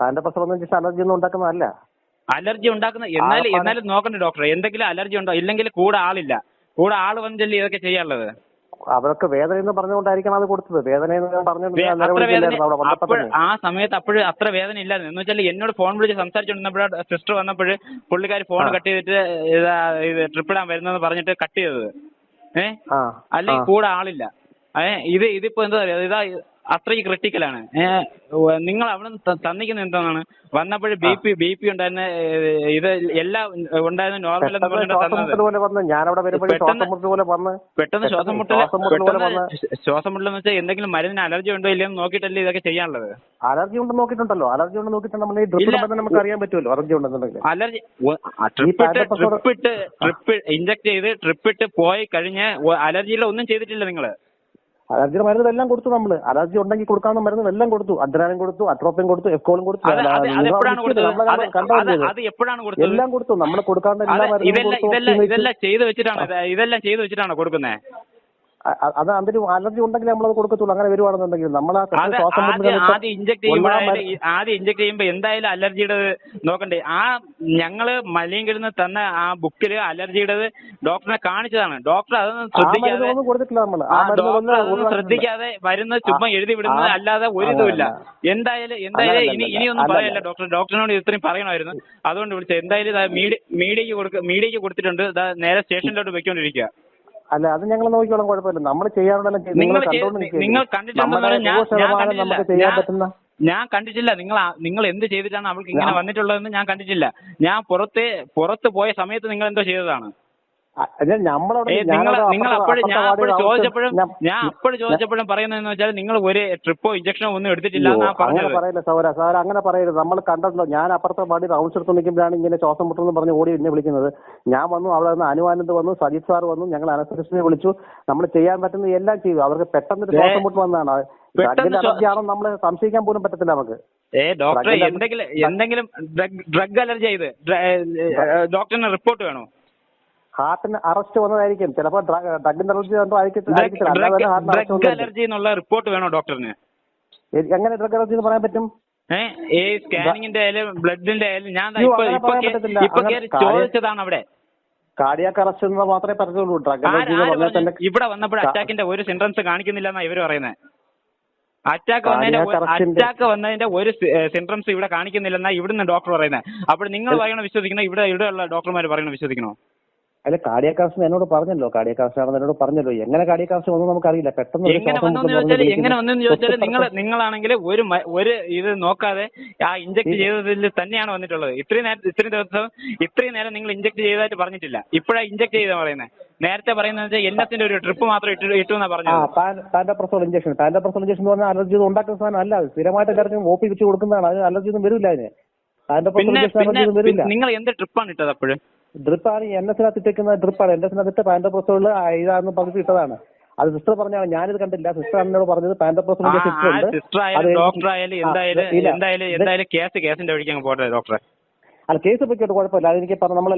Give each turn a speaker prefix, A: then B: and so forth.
A: അതിന്റെ പ്രശ്നം അലർജി ഒന്നും ഉണ്ടാക്കുന്നതല്ല
B: അലർജി ഉണ്ടാക്കുന്ന എന്നാലും എന്നാലും നോക്കണ്ടേ ഡോക്ടറെ. എന്തെങ്കിലും അലർജി ഉണ്ടോ? ഇല്ലെങ്കിൽ കൂടെ ആളില്ല. കൂടെ ആൾ വന്നില്ലേ ഇതൊക്കെ ചെയ്യാനുള്ളത്.
A: അവർക്ക് വേദന എന്ന് പറഞ്ഞുകൊണ്ടായിരിക്കണം അത് കൊടുത്തത്. വേദന എന്ന് പറഞ്ഞുകൊണ്ട്
B: ആ സമയത്ത് അപ്പോഴും അത്ര വേദന ഇല്ലായിരുന്നു. എന്ന് വെച്ചാൽ എന്നോട് ഫോൺ വിളിച്ച് സംസാരിച്ചുകൊണ്ടിരുന്നപ്പോഴാണ് സിസ്റ്റർ വന്നപ്പോൾ പുള്ളിക്കാർ ഫോൺ കട്ട് ചെയ്തിട്ട് ഇതാ ഇത് ട്രിപ്പ് വരുന്നെന്ന് പറഞ്ഞിട്ട് കട്ട് ചെയ്തത്. ഏ?
A: ആ
B: അല്ലെങ്കിൽ കൂടെ ആളില്ല. ഏ? ഇത് ഇതിപ്പോ എന്താ പറയാ ഇതാ അത്രയ്ക്ക് ക്രിട്ടിക്കലാണ് ആണ്. നിങ്ങൾ അവിടെ തന്നിക്കുന്ന എന്താണ് വന്നപ്പോൾ ബി പി ബി പി ഉണ്ടായിരുന്ന ഇത് എല്ലാം ഉണ്ടായിരുന്ന നോർമൽ എന്ന്
A: പെട്ടെന്ന്
B: പറഞ്ഞിട്ട്
A: ശ്വാസം മുട്ടൽ
B: പെട്ടെന്ന്
A: ശ്വാസം മുട്ടൽ
B: ശ്വാസം മുട്ടലെന്ന് വെച്ചാൽ എന്തെങ്കിലും മരുന്നിന് അലർജി ഉണ്ടോ ഇല്ലയോ എന്ന് നോക്കിയിട്ടല്ലേ ഇതൊക്കെ ചെയ്യാനുള്ളത്.
A: അലർജി ഉണ്ടെന്ന് നോക്കിയിട്ടുണ്ടല്ലോ. അലർജി ഉണ്ടെന്ന് നോക്കിയിട്ട് നമ്മൾ ഈ ഡ്രിപ്പ് നമുക്ക് അറിയാൻ പറ്റുമല്ലോ അലർജി ഉണ്ടെന്നുണ്ടെങ്കിൽ.
B: അലർജി ട്രിപ്പ് ഇട്ട്
A: പാരപ്പസോട്-
B: ട്രിപ്പ് ഇഞ്ചക്ട് ചെയ്ത് ട്രിപ്പ് ഇട്ട് പോയി കഴിഞ്ഞ് അലർജിയിലെ ഒന്നും ചെയ്തിട്ടില്ല നിങ്ങൾ.
A: അലർജിയുടെ മരുന്ന് എല്ലാം കൊടുത്തു നമ്മൾ. അലർജി ഉണ്ടെങ്കിൽ കൊടുക്കാവുന്ന മരുന്ന് എല്ലാം കൊടുത്തു. അദ്രാനും കൊടുത്തു അട്രോപ്പിൻ കൊടുത്തു എഫ്കോളും കൊടുത്തു. എല്ലാം കൊടുത്തു. നമ്മൾ കൊടുക്കാവുന്ന എല്ലാ മരുന്നും
B: ഇതെല്ലാം ചെയ്തു വെച്ചിട്ടാണ് ഇതെല്ലാം ചെയ്തു വെച്ചിട്ടാണോ കൊടുക്കുന്നത്.
A: അത് അതിന് അലർജി ഉണ്ടെങ്കിൽ നമ്മൾ അത് കൊടുക്കത്തുള്ളൂ. അങ്ങനെ വരുവാണെന്നുണ്ടെങ്കിൽ നമ്മൾ
B: ആദ്യം ഇഞ്ചക്ട്
A: ഒന്നാം
B: ആദ്യം ഇഞ്ചക്ട് ചെയ്യുമ്പോ എന്തായാലും അലർജിയുടെ നോക്കണ്ടേ. ആ ഞങ്ങൾ മലയങ്കിടുന്ന് തന്ന ആ ബുക്കിൽ അലർജിയുടെ ഡോക്ടറെ കാണിച്ചതാണ്. ഡോക്ടർ അതൊന്നും ശ്രദ്ധിക്കാതെ
A: ഒന്നും കൊടുത്തിട്ടില്ല നമ്മൾ
B: ഡോക്ടർ. ശ്രദ്ധിക്കാതെ വരുന്ന ചുമ്മാ എഴുതി വിടുന്നത് അല്ലാതെ ഒരു ഇതുമില്ല. എന്തായാലും എന്തായാലും ഇനി ഇനിയൊന്നും പറയല്ല ഡോക്ടർ ഡോക്ടറിനോട് ഇത്രയും പറയണമായിരുന്നു. അതുകൊണ്ട് വിളിച്ചത്. എന്തായാലും മീഡിയക്ക് കൊടുക്ക മീഡിയക്ക് കൊടുത്തിട്ടുണ്ട്. നേരെ സ്റ്റേഷനിലോട്ട് വെക്കൊണ്ടിരിക്കുക
A: അല്ല അത് ഞങ്ങൾ നോക്കിക്കോളാം കുഴപ്പമില്ല. നമ്മൾ ചെയ്യാറുണ്ടല്ലോ
B: നിങ്ങൾ
A: നിങ്ങൾ
B: കണ്ടിട്ടുണ്ടെന്ന്
A: നമുക്ക് ചെയ്യാൻ പറ്റുന്ന
B: ഞാൻ കണ്ടിട്ടില്ല. നിങ്ങൾ നിങ്ങൾ എന്ത് ചെയ്തിട്ടാണ് അവൾക്ക് ഇങ്ങനെ വന്നിട്ടുള്ളതെന്ന് ഞാൻ കണ്ടിട്ടില്ല. ഞാൻ പുറത്ത് പുറത്ത് പോയ സമയത്ത് നിങ്ങൾ എന്തോ ചെയ്തതാണ്? നിങ്ങൾ അപ്പോഴും ഞാൻ
A: അപ്പോൾ
B: ചോദിച്ചപ്പോഴും
A: ഞാൻ-
B: അപ്പോൾ ചോദിച്ചപ്പോഴും പറയുന്നതെന്ന് വെച്ചാൽ നിങ്ങൾ ഒരു ട്രിപ്പോ ഇഞ്ചക്ഷനോ ഒന്നും എടുത്തിട്ടില്ല
A: അങ്ങനെ പറയില്ല സൗര സാർ അങ്ങനെ പറയരുത്. നമ്മൾ കണ്ടല്ലോ ഞാൻ അപ്പുറത്തെ പാടി റൗണ്ട്സ് എടുത്ത് നിൽക്കുമ്പോഴാണ് ഇങ്ങനെ ശ്വാസം മുട്ടെന്ന് പറഞ്ഞ് ഓടി എന്നെ വിളിക്കുന്നത്. ഞാൻ വന്നു അവിടെ നിന്ന് അനുവാനന്ദ് വന്നു സജിത് സാർ വന്നു ഞങ്ങൾ അനസ്തറ്റിസ്റ്റിനെ വിളിച്ചു. നമ്മൾ ചെയ്യാൻ പറ്റുന്ന എല്ലാം ചെയ്തു. അവർക്ക് പെട്ടെന്ന് ശ്വാസം മുട്ട് വന്നതാണ് നമ്മൾ സംശയിക്കാൻ പോലും പറ്റത്തില്ല നമുക്ക്.
B: ഏ ഡോക്ടറെ എന്തെങ്കിലും എന്തെങ്കിലും ഡ്രഗ് അലർജി ചെയ്ത് ഡോക്ടറിന് റിപ്പോർട്ട് വേണോ?
A: ഹാർട്ടിന് അറസ്റ്റ് വന്നതായിരിക്കും. ചിലപ്പോൾ ഡ്രഗിന്റെ അലർജി
B: ഡ്രഗ് അലർജി എന്നുള്ള റിപ്പോർട്ട് വേണോ ഡോക്ടറിന്?
A: എങ്ങനെ ഡ്രഗ് അലർജി എന്ന് പറയാൻ പറ്റും?
B: ഏ സ്കാനിങ്ങിന്റെ ആയാലും ബ്ലഡിന്റെ ആയാലും ഞാൻ ഇപ്പൊ കയറി ചോദിച്ചതാണ് അവിടെ.
A: കാർഡിയാക്ക് അറസ്റ്റ് എന്ന് മാത്രമേ പറഞ്ഞുള്ളൂ ഡ്രഗ് അലർജി
B: ഇവിടെ വന്നപ്പോൾ അറ്റാക്കിന്റെ ഒരു സിംറ്റംസ് കാണിക്കുന്നില്ല എന്നാ ഇവർ പറയുന്നത് അറ്റാക്ക് വന്നതിന്റെ അറ്റാക്ക് വന്നതിന്റെ ഒരു സിൻഡ്രംസ് ഇവിടെ കാണിക്കുന്നില്ലെന്നാ ഇവിടുന്ന് ഡോക്ടർ പറയുന്നത് അപ്പോൾ നിങ്ങൾ പറയണ വിശ്വസിക്കണോ? ഇവിടെ ഇവിടെയുള്ള ഡോക്ടർമാർ പറയണ വിശ്വസിക്കണോ?
A: അല്ല കാർഡിയാക് അറസ്റ്റ് എന്നോട് പറഞ്ഞല്ലോ കാർഡിയാക് അറസ്റ്റ് ആണെന്ന് എന്നോട് പറഞ്ഞല്ലോ. എങ്ങനെ കാർഡിയാക് അറസ്റ്റ് വന്നു നമുക്കറിയില്ല. പെട്ടെന്ന്
B: എങ്ങനെ വന്നെന്ന് ചോദിച്ചാൽ എങ്ങനെ വന്നെന്ന് ചോദിച്ചാൽ നിങ്ങൾ നിങ്ങളാണെങ്കിൽ ഒരു ഒരു ഇത് നോക്കാതെ ആ ഇഞ്ചക്ട് ചെയ്തതിൽ തന്നെയാണ് വന്നിട്ടുള്ളത്. ഇത്രയും നേരം ഇത്രയും ദിവസം ഇത്രയും നേരം നിങ്ങൾ ഇഞ്ചക്ട് ചെയ്തതായിട്ട് പറഞ്ഞിട്ടില്ല. ഇപ്പോഴാണ് ഇഞ്ചക്ട് ചെയ്ത പറയുന്നത്. നേരത്തെ പറയുന്നത് വെച്ചാൽ എല്ലാത്തിന്റെ ഒരു ട്രിപ്പ് മാത്രം ഇട്ടു ഇട്ടു എന്നാ പറഞ്ഞത്.
A: പാൻഡപ്രസോൾ ഇഞ്ചക്ഷൻ പാൻഡപ്രസോൾ ഇഞ്ചക്ഷൻ എന്ന് പറഞ്ഞാൽ അലർജി ഉണ്ടാക്കുന്ന സാധനം അല്ല. അത് സ്ഥിരമായിട്ട് എല്ലാവർക്കും ഓപ്പി വെച്ച് കൊടുക്കുന്നതാണ്. അതിന് അലർജി ഒന്നും വരില്ല അതിന്. പാൻഡപ്രസോൾ
B: പിന്നെ
A: ഇഞ്ചക്ഷൻ
B: പിന്നെ
A: അലർജി ഒന്നും വരില്ല.
B: പിന്നെ നിങ്ങൾ എന്ത് ട്രിപ്പാണ് ഇട്ടത് അപ്പോഴും?
A: ഡ്രിപ്പാണ് എൻ എസിനകത്ത് ഇട്ടേക്കുന്ന ഡ്രിപ്പാണ്. എൻ എസിനകത്ത് പാൻഡപ്രസോൾ ഇതാണെന്ന് പറഞ്ഞിട്ട് ഇട്ടതാണ്. അത് സിസ്റ്റർ പറഞ്ഞാണ് ഞാനിത് കണ്ടില്ല. സിസ്റ്റർ എന്നോട് പറഞ്ഞത് പാൻഡപ്രസോൾ
B: സിസ്റ്റർ ആയാലും ഡോക്ടർ ആയാലും എന്തായാലും എന്തായാലും കേസ് കേസിന്റെ വഴിക്ക് അങ്ങ് പോട്ടെ ഡോക്ടറെ
A: അല്ല കേസ് പൊയ്ക്കോട്ടെ കുഴപ്പമില്ല. അതെനിക്ക് പറഞ്ഞു നമ്മൾ